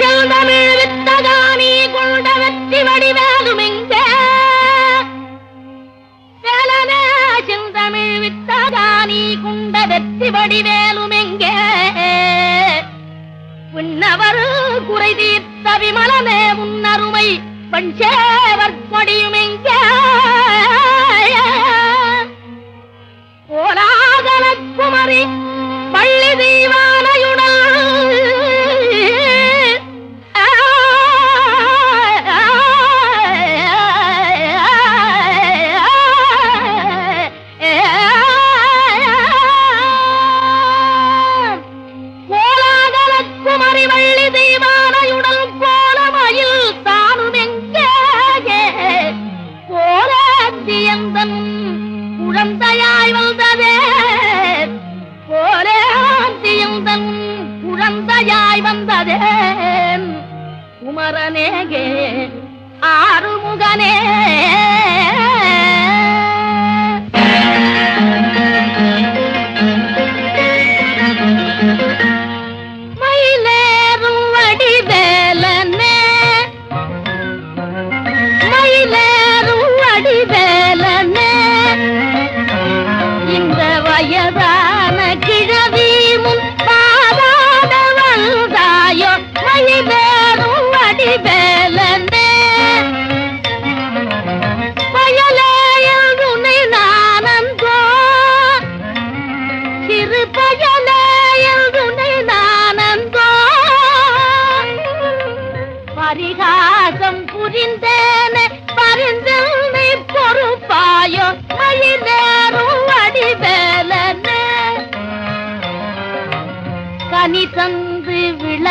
செந்தமிழ் வித்தகானி கொண்ட வெற்றி வடிவேலுமெங்க செந்தமிழ் வித்தகானி கொண்ட வெற்றி வடிவேலுமெங்க. உன்னவர் குறை தீர்த்த விமலனே உன்னருமை பஞ்சேவர் கொடியுமெங்க குமரி பள்ளி தீவான குழந்தையாய் வந்ததே போலே ஆண்டியும் தன் குழந்தையாய் வந்ததே குமரனேகே ஆறுமுகனே.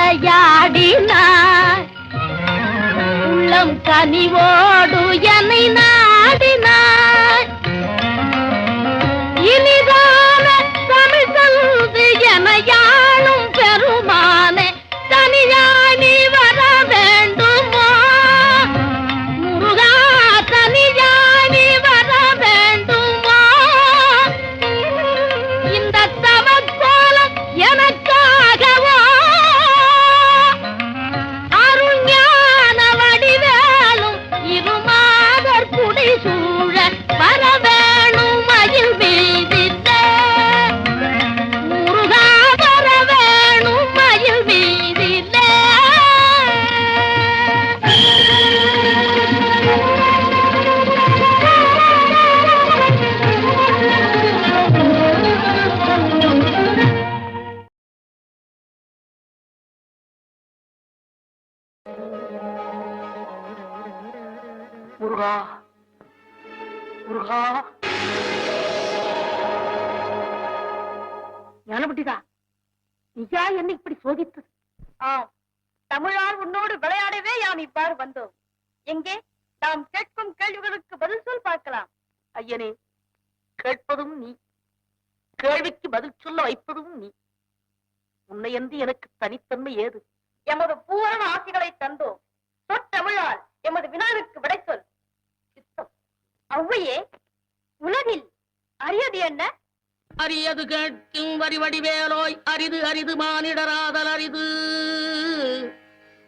விளையாடினார் உள்ளம் கனிவோடு என்னை நாடினார் அரியது என்ன? அரியது கேட்கும் வரிவடி வேலோய் அரிது அரிது மானிடராதல் அரிது.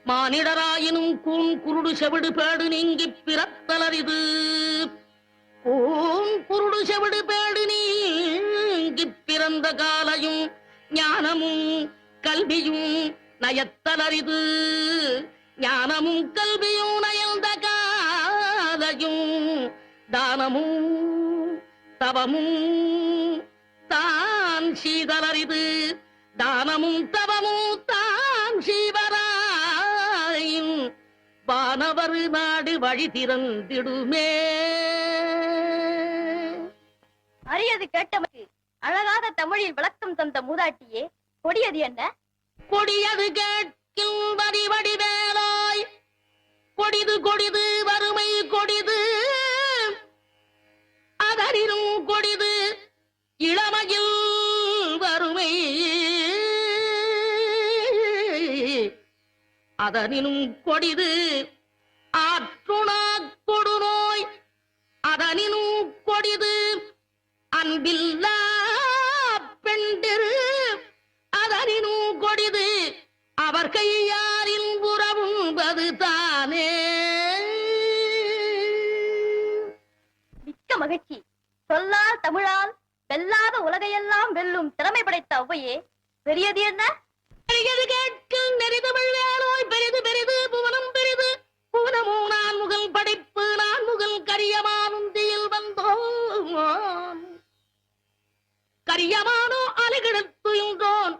மானிடராயினும் கூண் குருடு செவிடு பேடு நீங்கி பிறத்தல் அரிது. கூண் குருடு செவிடு பேடு நீங்கி பிறந்த காலையும் ஞானமும் கல்வியும் நயத்தல் அரிது. ஞானமும் கல்வியும் நயந்த காலையும் தானமும் தவமும் தான் சீதலரிது தானமும் தவமும் தான் சீவராயும். வானவர் நாடு வழி திறந்திடுமே. அரியது கேட்டமைக்கு அழகாக தமிழில் விளக்கம் தந்த மூதாட்டியே கொடியது என்ன? கொடியது கேட்கும் வரி வடிவேலாய். கொடிது கொடிது அதனினும் கொடிது ஆற்றுணா கொடுநோய். அதனினும் கொடிது அன்பில்லா பெண்டிரு. அதனினும் கொடிது அவர் கையாரின் உறவுன்பது தானே. மிக்க மகிழ்ச்சி. சொல்லால் தமிழால் வெல்லாத உலகையெல்லாம் வெல்லும் திறமை படைத்த ஒவ்வையே பெரியது என்ன? பெரியது கேட்கும் நெறிதமிழ் வேலோய் பெரிது பெரிது புவனம் பெரிது. புவனமோ நான் முகல் படைப்பு நான் முகல் கரியமானுந்தியில் வந்தோம். கரியமானோ அலைகிடத்துயின்றோன்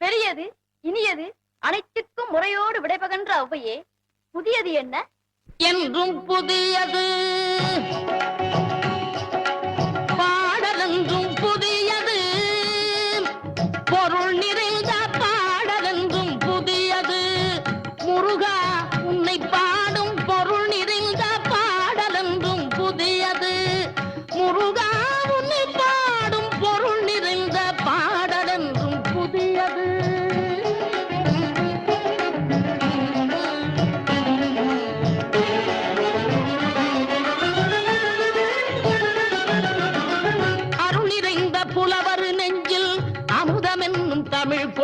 பெரியது இனியது அனைத்துக்கும் முறையோடு விடைபகன்ற ஔவையே புதியது என்ன? என்றும் புதியது.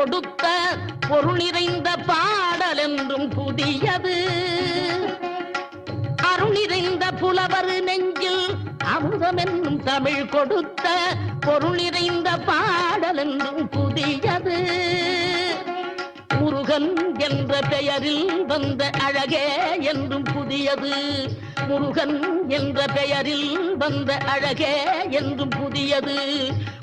கொடுத்த பொருள் நிறைந்த பாடல் என்றும் புதியது. அருள் நிறைந்த புலவர் நெஞ்சில் அமுதம் என்னும் தமிழ் கொடுத்த பொருள் நிறைந்த பாடல் என்றும் புதியது. முருகன் என்ற பெயரில் வந்த அழகே என்றும் புதியது. முருகன் என்ற பெயரில் வந்த அழகே என்றும் புதியது.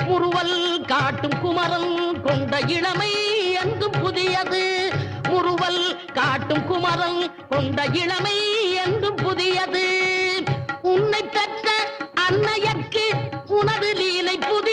முருவல் காட்டும் குமரன் கொண்ட இளமை என்றும் புதியது. முருவல் காட்டும் குமரன் கொண்ட இளமை என்றும் புதியது. உன்னை பெற்ற அன்னையற்கு உனது லீலை புதிய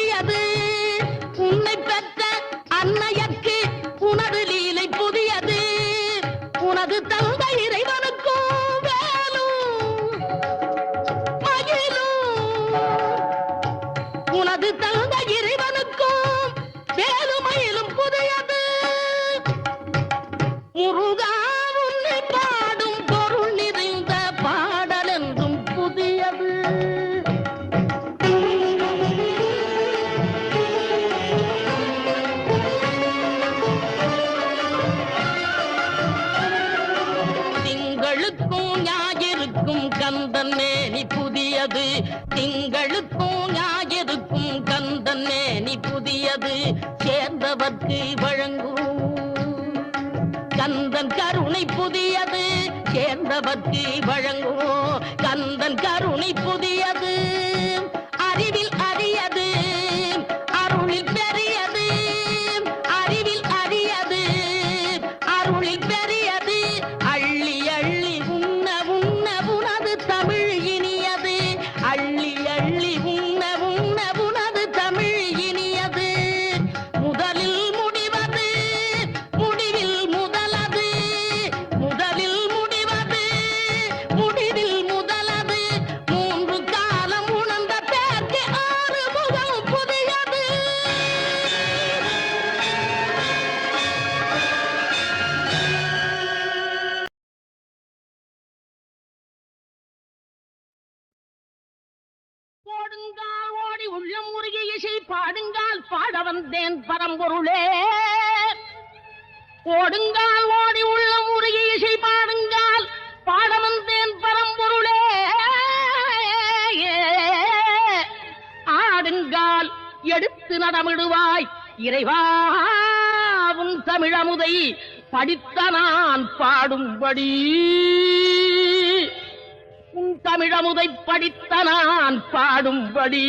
எடுத்து நடமிடுவாய். இறைவாவும் தமிழமுதை படித்த நான் பாடும்படி. உன் தமிழமுதை படித்த நான் பாடும்படி.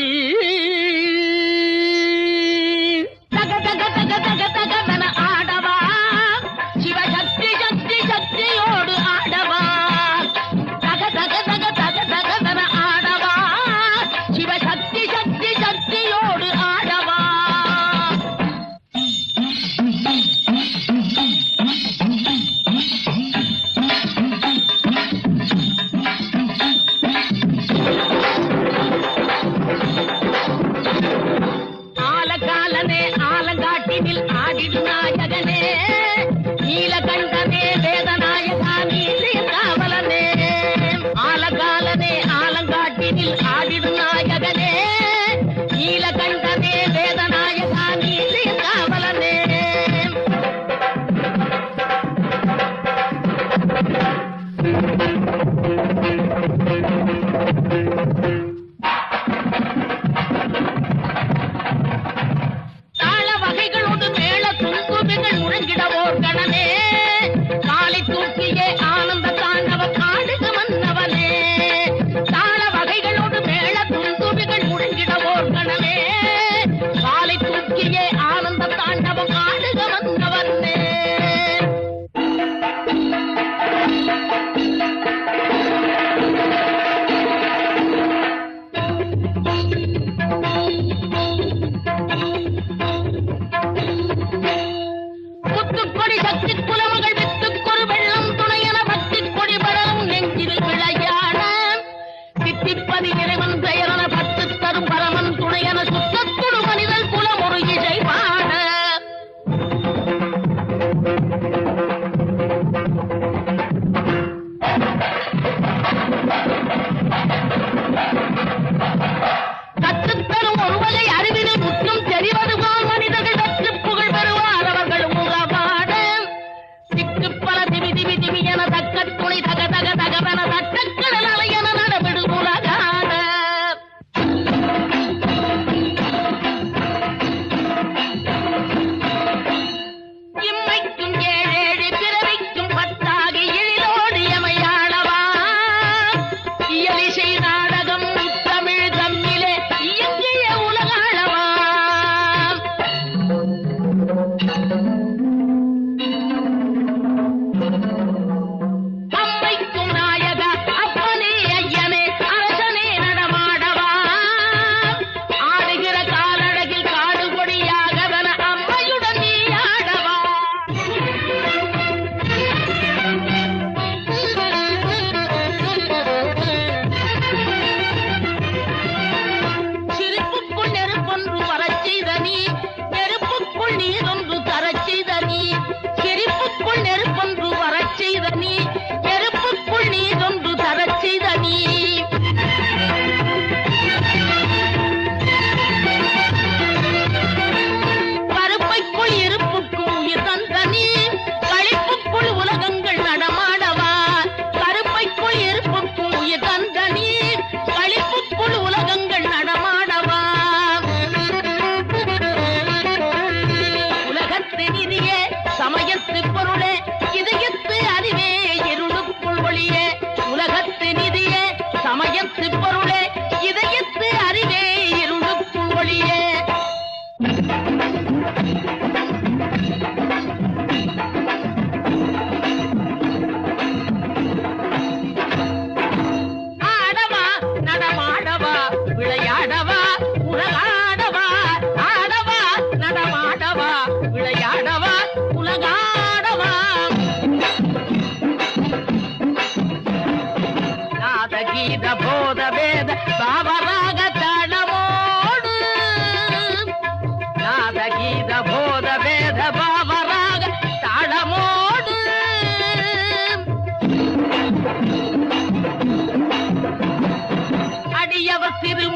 சக்தி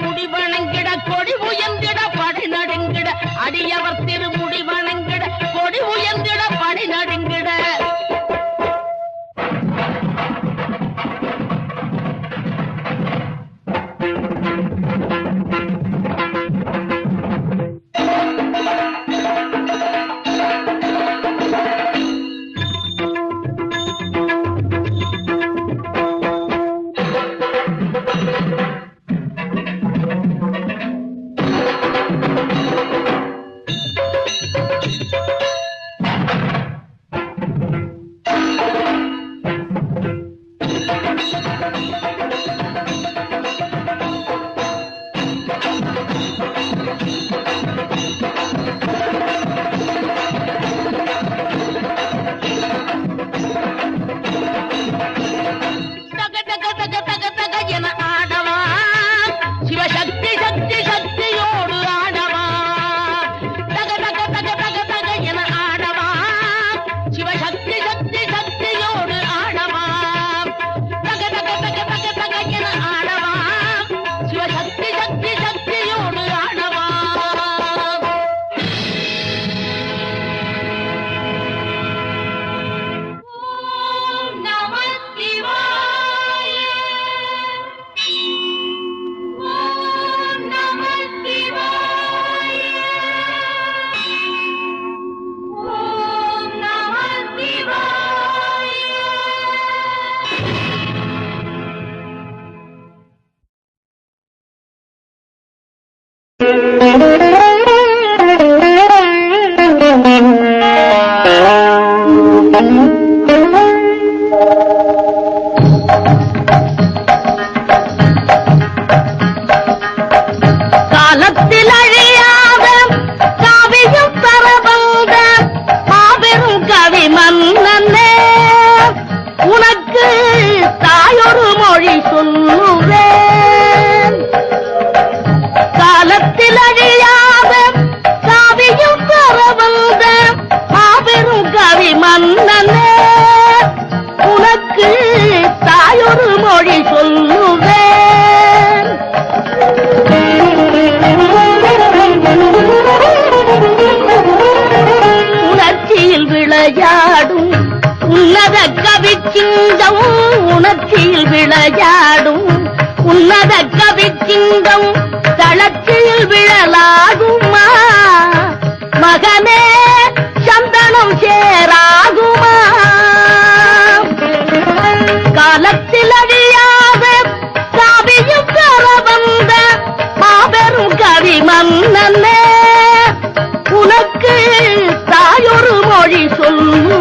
முடிவணங்கிட கொடி உயர்ந்திட படை நடுங்கிட அடியவர் சிங்கம் உணர்ச்சியில் விளையாடும். உன்னத கவி சிங்கம் தளர்ச்சியில் விழலாகுமா? மகனே சந்தனம் சேராகுமா? காலத்தில் அழியாத காவியும் பெற வந்த மாபெரும் கவி மன்னனே உனக்கு தாயொரு மொழி சொல்லும்?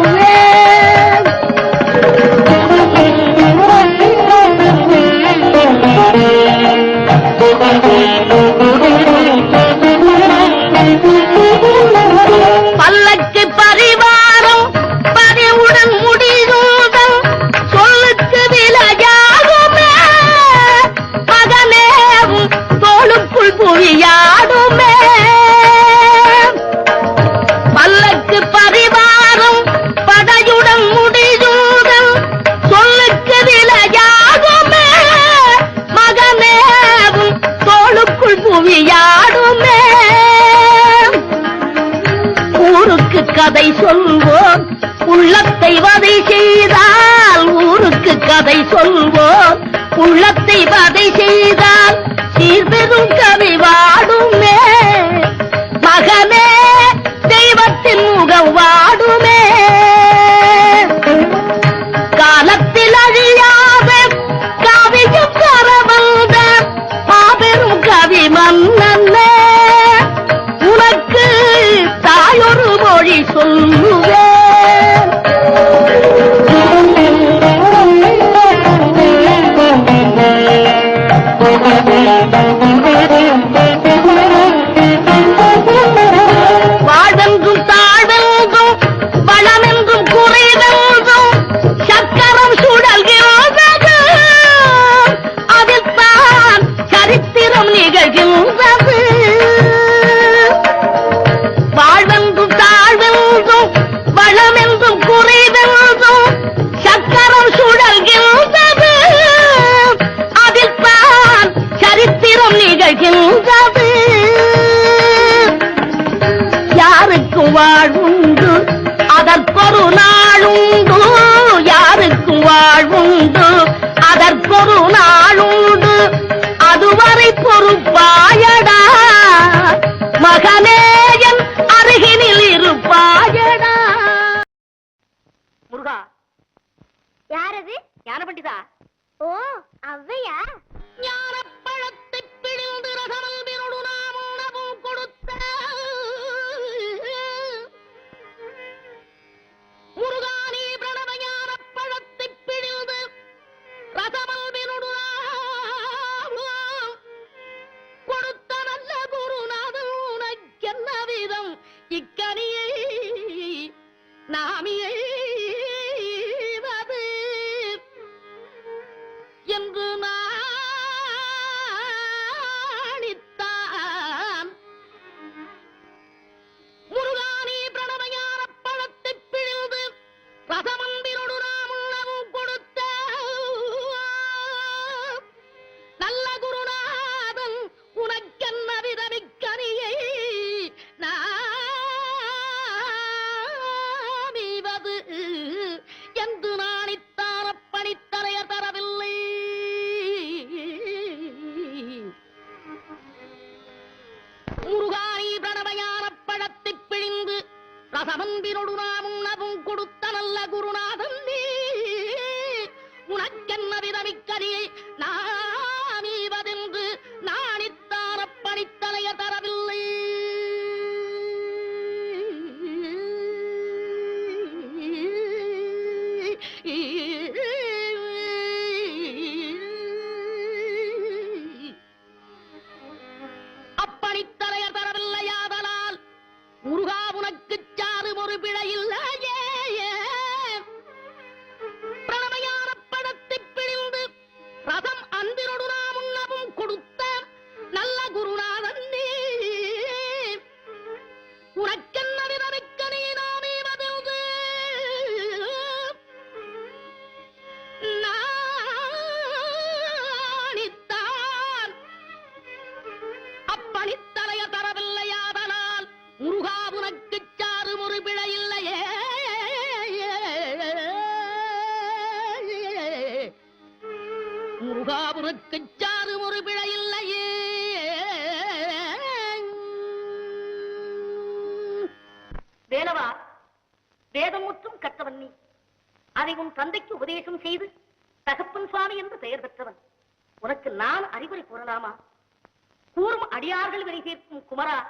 இருக்கும் குமரா.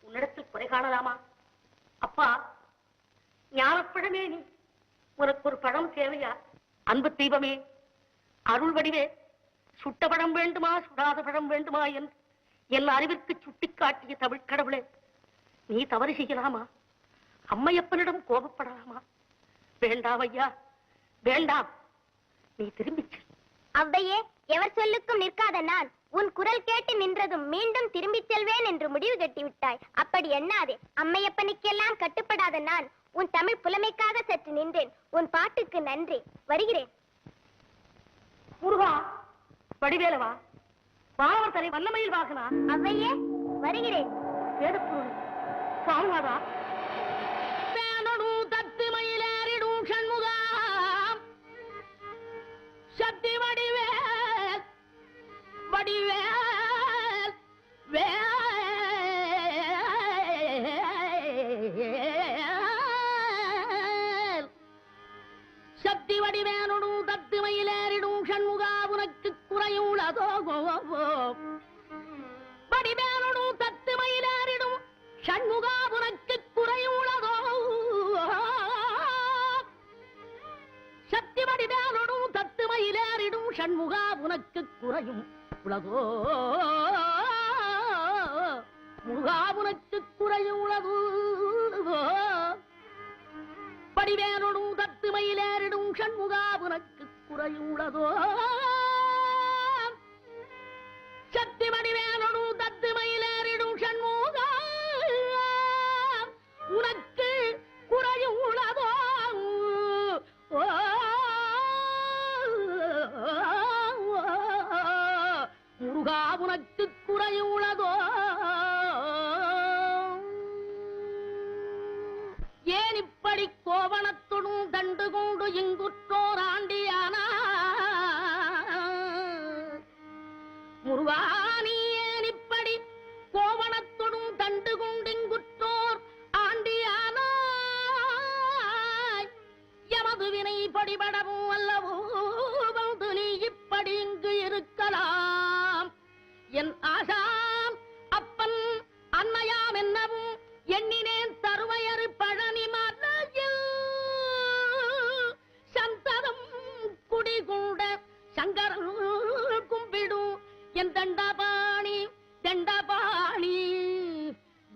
உன்னிடத்தில் குறை காணலாமா? அப்பா ஞானப்பழமே நீ. உனக்கு ஒரு பழம் தேவையா? அன்பு தீபமே. அருள் வடிவே. சுட்ட பழம் வேண்டுமா? சுடாத பழம் வேண்டுமா என்று என் அறிவிற்கு சுட்டிக்காட்டிய தமிழ் கடவுளே. நீ தவறு செய்யலாமா? அம்மையப்பனிடம் கோபப்படலாமா? வேண்டாம் ஐயா வேண்டாம். நீ திரும்பிச்சு அவ்வையே எவர் சொல்லுக்கும் நிற்காத நான். உன் குரல் கேட்டு நின்றதும் மீண்டும் திரும்பிச் செல்வேன் என்று முடிவு கட்டி விட்டாய் அப்படி எண்ணாதே. அம்மையப்பனுக்கெல்லாம் கட்டுப்படாத நான் உன் தமிழ் புலமைக்காக சற்று நின்றேன். உன் பாட்டுக்கு நன்றி. வருகிறேன். முருகா வடிவேலவா? தலை வல்லமையில் வாகனா? அவ்வையே வருகிறேன். வேதப்பொருள் சாமிநாதா? வேணனு தத்து மயிலேறிடும் சண்முகா. சக்தி everybody.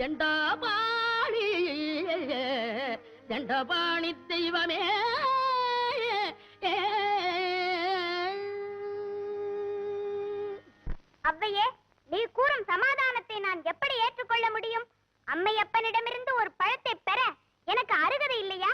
தண்டபாணி தண்டபாணி தெய்வமே. அவ்வையே நீ கூறும் சமாதானத்தை நான் எப்படி ஏற்றுக்கொள்ள முடியும்? அம்மையப்பனிடமிருந்து ஒரு பழத்தை பெற எனக்கு அருகதை இல்லையா?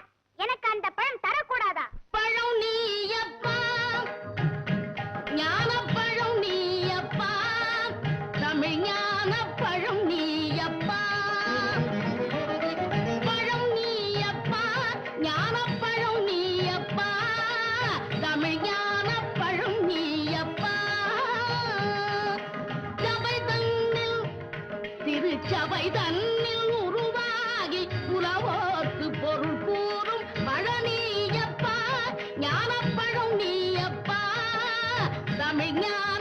தமிழ்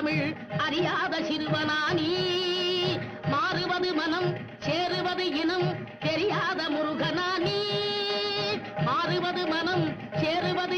தமிழ் அறியாத சிறுவனானி.